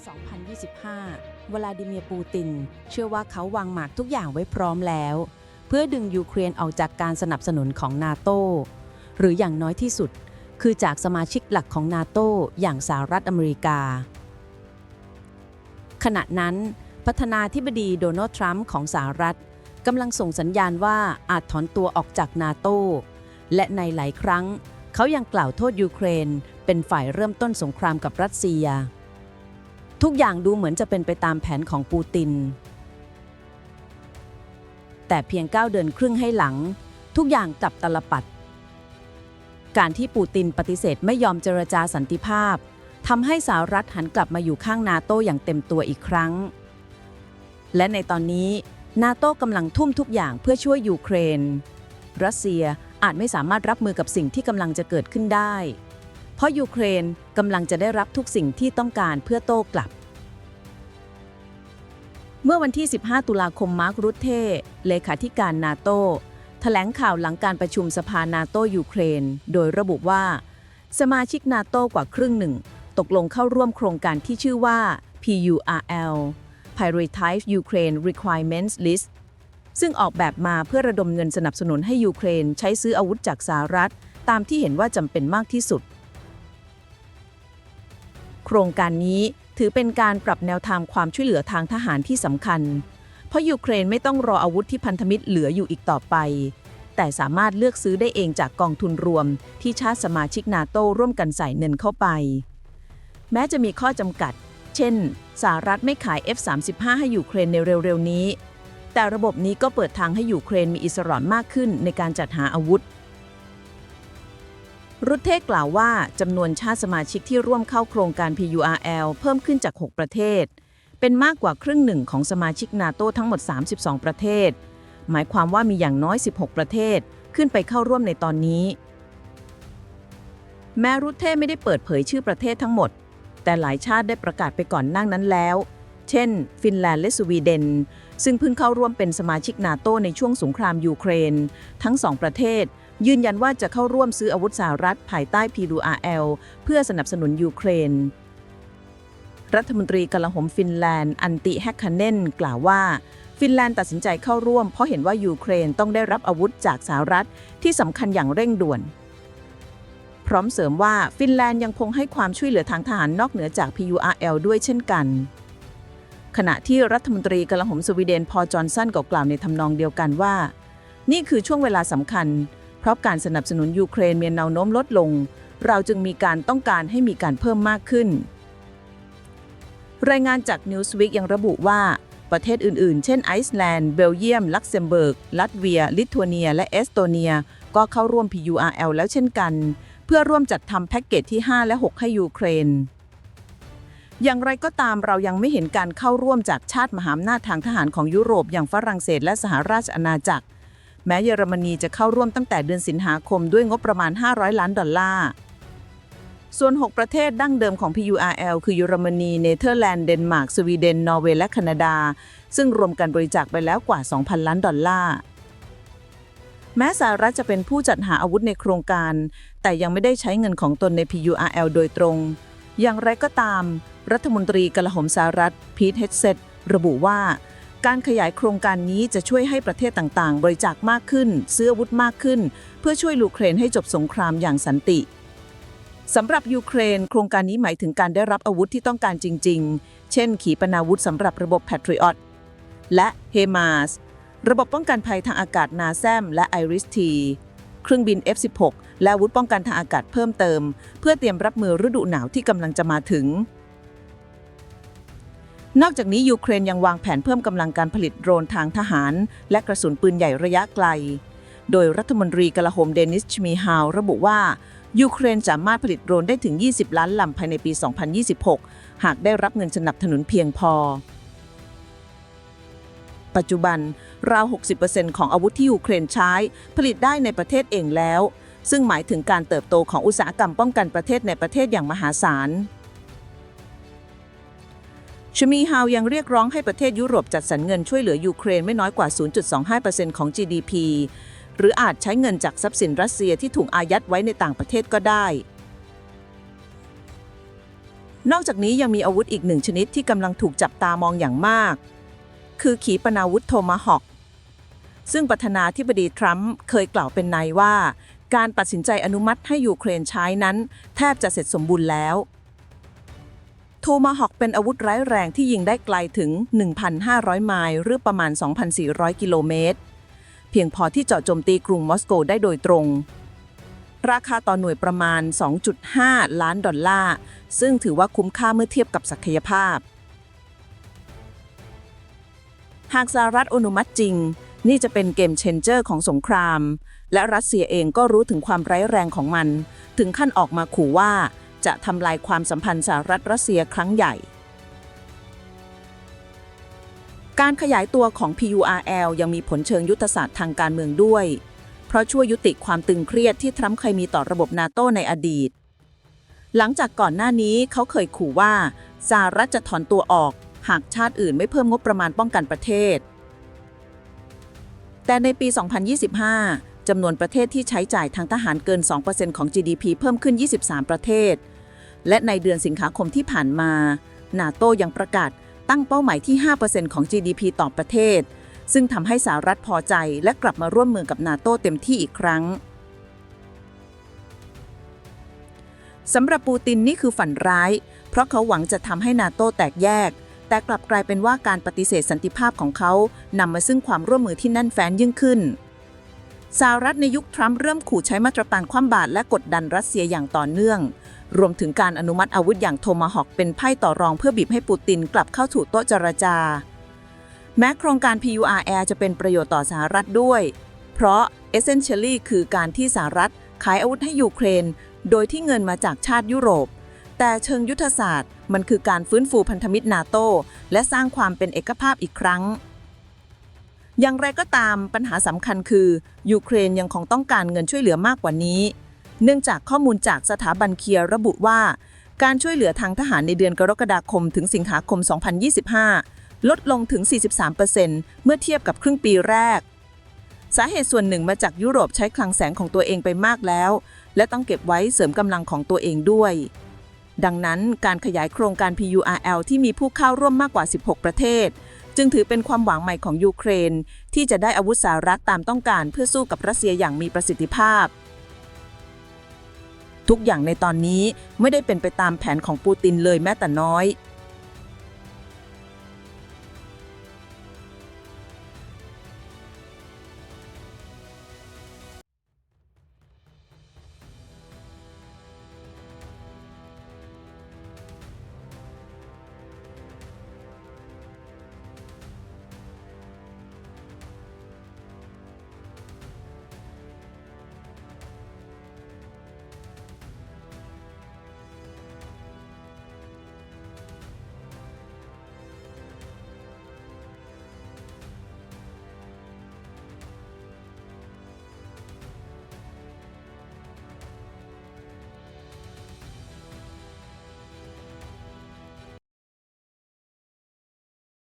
2025 วลาดิเมียร์ปูติน เชื่อว่าเขาวางหมากทุกอย่างไว้พร้อมแล้ว เพื่อดึงยูเครนออกจากการสนับสนุนของนาโตหรืออย่างน้อยที่สุด คือจากสมาชิกหลักของนาโตอย่างสหรัฐอเมริกา ขณะนั้นประธานาธิบดีโดนัลด์ทรัมป์ของสหรัฐกำลังส่งสัญญาณว่าอาจถอนตัวออกจากนาโตและในหลายครั้ง เขายังกล่าวโทษยูเครน เป็นฝ่ายเริ่มต้นสงครามกับรัสเซีย ทุกอย่างดูเหมือนจะเป็นไปตามแผนของปูติน แต่เพียง9เดือนครึ่งให้หลัง ทุกอย่างกลับตลปัด การที่ปูตินปฏิเสธไม่ยอมเจรจาสันติภาพทำให้สหรัฐหันกลับมาอยู่ข้างนาโตอย่างเต็มตัวอีกครั้ง และในตอนนี้นาโตกำลังทุ่มทุกอย่างเพื่อช่วยยูเครน รัสเซียอาจไม่สามารถรับมือกับสิ่งที่กำลังจะเกิดขึ้นได้ เพราะยูเครนกำลังจะได้รับทุกสิ่งที่ต้องการเพื่อโต้กลับ เมื่อวันที่ 15 ตุลาคมมาร์กรุตเท่เลขาธิการนาโตแถลงข่าวหลังการประชุมสภานาโตยูเครน โดยระบุว่า สมาชิกนาโตกว่าครึ่งหนึ่ง ตกลงเข้าร่วมโครงการที่ชื่อว่า PURL Prioritize Ukraine Requirements List ซึ่งออกแบบมาเพื่อระดมเงินสนับสนุนให้ยูเครน ใช้ซื้ออาวุธจากสหรัฐ ตามที่เห็นว่าจำเป็นมากที่สุด ครงการนี้ถือเป็นการปรับแนวทางความช่วยเหลือทางทหารที่สำคัญ เพราะยูเครนไม่ต้องรออาวุธที่พันธมิตรเหลืออยู่อีกต่อไป แต่สามารถเลือกซื้อได้เองจากกองทุนรวม ที่ชาติสมาชิกนาโตร่วมกันใส่เงินเข้าไป แม้จะมีข้อจำกัด เช่นสหรัฐไม่ขาย F-35 ให้ยูเครนในเร็วๆนี้ แต่ระบบนี้ก็เปิดทางให้ยูเครนมีอิสระมากขึ้นในการจัดหาอาวุธ รุตเทกล่าวว่าจำนวนชาติสมาชิกที่ร่วมเข้าโครงการ PURL เพิ่มขึ้นจาก 6 ประเทศ เป็นมากกว่าครึ่งหนึ่งของสมาชิกนาโตทั้งหมด 32 ประเทศ หมายความว่ามีอย่างน้อย 16 ประเทศขึ้นไปเข้าร่วมในตอนนี้ แม้รุตเทไม่ได้เปิดเผยชื่อประเทศทั้งหมด แต่หลายชาติได้ประกาศไปก่อนหน้านั้นแล้ว เช่น ฟินแลนด์และสวีเดน ซึ่งเพิ่งเข้าร่วมเป็นสมาชิกนาโตในช่วงสงครามยูเครน ทั้งสองประเทศ ยืนยันว่าจะเข้าร่วมซื้ออาวุธสหรัฐภายใต้ PURL เพื่อสนับสนุนยูเครน รัฐมนตรีกลาโหมฟินแลนด์อันติแฮกคาเนนกล่าวว่า ฟินแลนด์ตัดสินใจเข้าร่วมเพราะเห็นว่ายูเครนต้องได้รับอาวุธจากสหรัฐที่สำคัญอย่างเร่งด่วน พร้อมเสริมว่าฟินแลนด์ยังคงให้ความช่วยเหลือทางทหารนอกเหนือจาก PURL ด้วยเช่นกันขณะที่รัฐมนตรีกลาโหมสวีเดนพอจอห์นสันก็กล่าวในทำนองเดียวกันว่า นี่คือช่วงเวลาสำคัญ เพราะการสนับสนุนยูเครนมีแนวโน้มลดลง เราจึงมีการต้องการให้มีการเพิ่มมากขึ้น รายงานจาก Newsweek ยังระบุว่าประเทศอื่นๆ เช่นไอซ์แลนด์ เบลเยียม ลักเซมเบิร์ก ลัตเวีย ลิทัวเนีย และเอสโตเนีย ก็เข้าร่วม PURL แล้วเช่นกัน เพื่อร่วมจัดทำแพ็กเกจที่ 5 และ 6 ให้ยูเครน อย่างไรก็ตามเรายังไม่เห็นการเข้าร่วมจากชาติมหาอำนาจทางทหารของยุโรปอย่างฝรั่งเศสและสหราชอาณาจักร แม้เยอรมนีจะเข้าร่วมตั้งแต่เดือนสิงหาคมด้วยงบประมาณ 500 ล้านดอลลาร์ ส่วน 6 ประเทศดั้งเดิมของ PURL คือเยอรมนี เนเธอร์แลนด์ เดนมาร์ก สวีเดน นอร์เวย์ และแคนาดา ซึ่งรวมกันบริจาคไปแล้วกว่า 2,000 ล้านดอลลาร์ แม้สหรัฐจะเป็นผู้จัดหาอาวุธในโครงการ แต่ยังไม่ได้ใช้เงินของตนใน PURL โดยตรง อย่างไรก็ตาม รัฐมนตรีกลาโหมสหรัฐ พีท เฮดเซตระบุว่า การขยายโครงการนี้จะช่วยให้ประเทศต่างๆ บริจาคมากขึ้น ซื้ออาวุธมากขึ้น เพื่อช่วยยูเครนให้จบสงครามอย่างสันติสำหรับยูเครน โครงการนี้หมายถึงการได้รับอาวุธที่ต้องการจริง ๆ เช่น ขีปนาวุธสำหรับระบบ Patriot และ HEMAS ระบบป้องกันภัยทางอากาศนาแซมและ IRIS-T เครื่องบิน F-16 และอาวุธป้องกันทางอากาศเพิ่มเติม เพื่อเตรียมรับมือฤดูหนาวที่กำลังจะมาถึง นอกจากนี้ยูเครนยังวางแผนเพิ่มกำลังการผลิตโดรนทางทหาร และกระสุนปืนใหญ่ระยะไกล โดยรัฐมนตรีกลาโหมเดนิสชมีฮาวระบุว่ายูเครนสามารถผลิตโดรนได้ถึง 20 ล้านลำภายในปี 2026 หากได้รับเงินสนับสนุนเพียงพอ ปัจจุบันราว 60%ของอาวุธที่ยูเครนใช้ ผลิตได้ในประเทศเองแล้ว ซึ่งหมายถึงการเติบโตของอุตสาหกรรมป้องกันประเทศในประเทศอย่างมหาศาล ชมีฮาวยังเรียกร้องให้ประเทศยุโรปจัดสรรเงินช่วยเหลือยูเครนไม่น้อยกว่า 0.25%ของ GDP หรืออาจใช้เงินจากทรัพย์สินรัสเซียที่ถูกอายัดไว้ในต่างประเทศก็ได้ นอกจากนี้ยังมีอาวุธอีกหนึ่งชนิดที่กำลังถูกจับตามองอย่างมาก คือขีปนาวุธโทมาฮอกซึ่งประธานาธิบดีทรัมป์เคยกล่าวเป็นในว่า การตัดสินใจอนุมัติให้ยูเครนใช้นั้น แทบจะเสร็จสมบูรณ์แล้ว โทมาฮอกเป็นอาวุธร้ายแรงที่ยิงได้ไกลถึง 1,500 ไมล์หรือประมาณ 2,400 กิโลเมตร เพียงพอที่เจาะโจมตีกรุงมอสโกได้โดยตรง ราคาต่อหน่วยประมาณ 2.5 ล้านดอลลาร์ ซึ่งถือว่าคุ้มค่าเมื่อเทียบกับศักยภาพ หากสหรัฐอนุมัติจริง นี่จะเป็นเกมเชนเจอร์ของสงคราม และรัสเซียเองก็รู้ถึงความร้ายแรงของมัน ถึงขั้นออกมาขู่ว่า จะทำลายความสัมพันธ์สหรัฐรัสเซียครั้งใหญ่ การขยายตัวของ PURL ยังมีผลเชิงยุทธศาสตร์ทางการเมืองด้วย เพราะช่วยยุติความตึงเครียดที่ทรัมป์เคยมีต่อระบบนาโตในอดีต หลังจากก่อนหน้านี้เขาเคยขู่ว่าสหรัฐจะถอนตัวออก หากชาติอื่นไม่เพิ่มงบประมาณป้องกันประเทศ แต่ในปี 2025 จำนวนประเทศที่ใช้จ่ายทางทหารเกิน 2%ของ GDP เพิ่มขึ้น 23 ประเทศ และในเดือนสิงหาคมที่ผ่านมา นาโตยังประกาศตั้งเป้าหมายที่ 5%ของ GDP ต่อประเทศ ซึ่งทำให้สหรัฐพอใจและกลับมาร่วมมือกับนาโตเต็มที่อีกครั้งสำหรับปูตินนี่คือฝันร้าย เพราะเขาหวังจะทำให้นาโตแตกแยก แต่กลับกลายเป็นว่าการปฏิเสธสันติภาพของเขานำมาซึ่งความร่วมมือที่แน่นแฟ้นยิ่งขึ้น สหรัฐในยุคทรัมป์เริ่มขู่ใช้มาตรการคว่ำบาตรและกดดันรัสเซียอย่างต่อเนื่อง รวมถึงการอนุมัติอาวุธอย่างโทมาฮอกเป็นไพ่ต่อรองเพื่อบีบให้ปูตินกลับเข้าถูโต๊ะเจรจา แม้โครงการ PURL จะเป็นประโยชน์ต่อสหรัฐด้วย เพราะ essentially คือการที่สหรัฐขายอาวุธให้ยูเครน โดยที่เงินมาจากชาติยุโรป แต่เชิงยุทธศาสตร์ มันคือการฟื้นฟูพันธมิตรนาโตและสร้างความเป็นเอกภาพอีกครั้ง อย่างไรก็ตามปัญหาสำคัญคือ ยูเครนยังคงต้องการเงินช่วยเหลือมากกว่านี้ เนื่องจากข้อมูลจากสถาบันเคียร์ระบุว่า การช่วยเหลือทางทหารในเดือนกรกฎาคมถึงสิงหาคม 2025 ลดลงถึง 43%เมื่อเทียบกับครึ่งปีแรก สาเหตุส่วนหนึ่งมาจากยุโรปใช้คลังแสงของตัวเองไปมากแล้ว และต้องเก็บไว้เสริมกำลังของตัวเองด้วย ดังนั้นการขยายโครงการ PURL ที่มีผู้เข้าร่วมมากกว่า 16 ประเทศ จึงถือเป็นความหวังใหม่ของยูเครน ที่จะได้อาวุธสารัฐตามต้องการเพื่อสู้กับรัสเซียอย่างมีประสิทธิภาพ ทุกอย่างในตอนนี้ไม่ได้เป็นไปตามแผนของปูตินเลยแม้แต่น้อย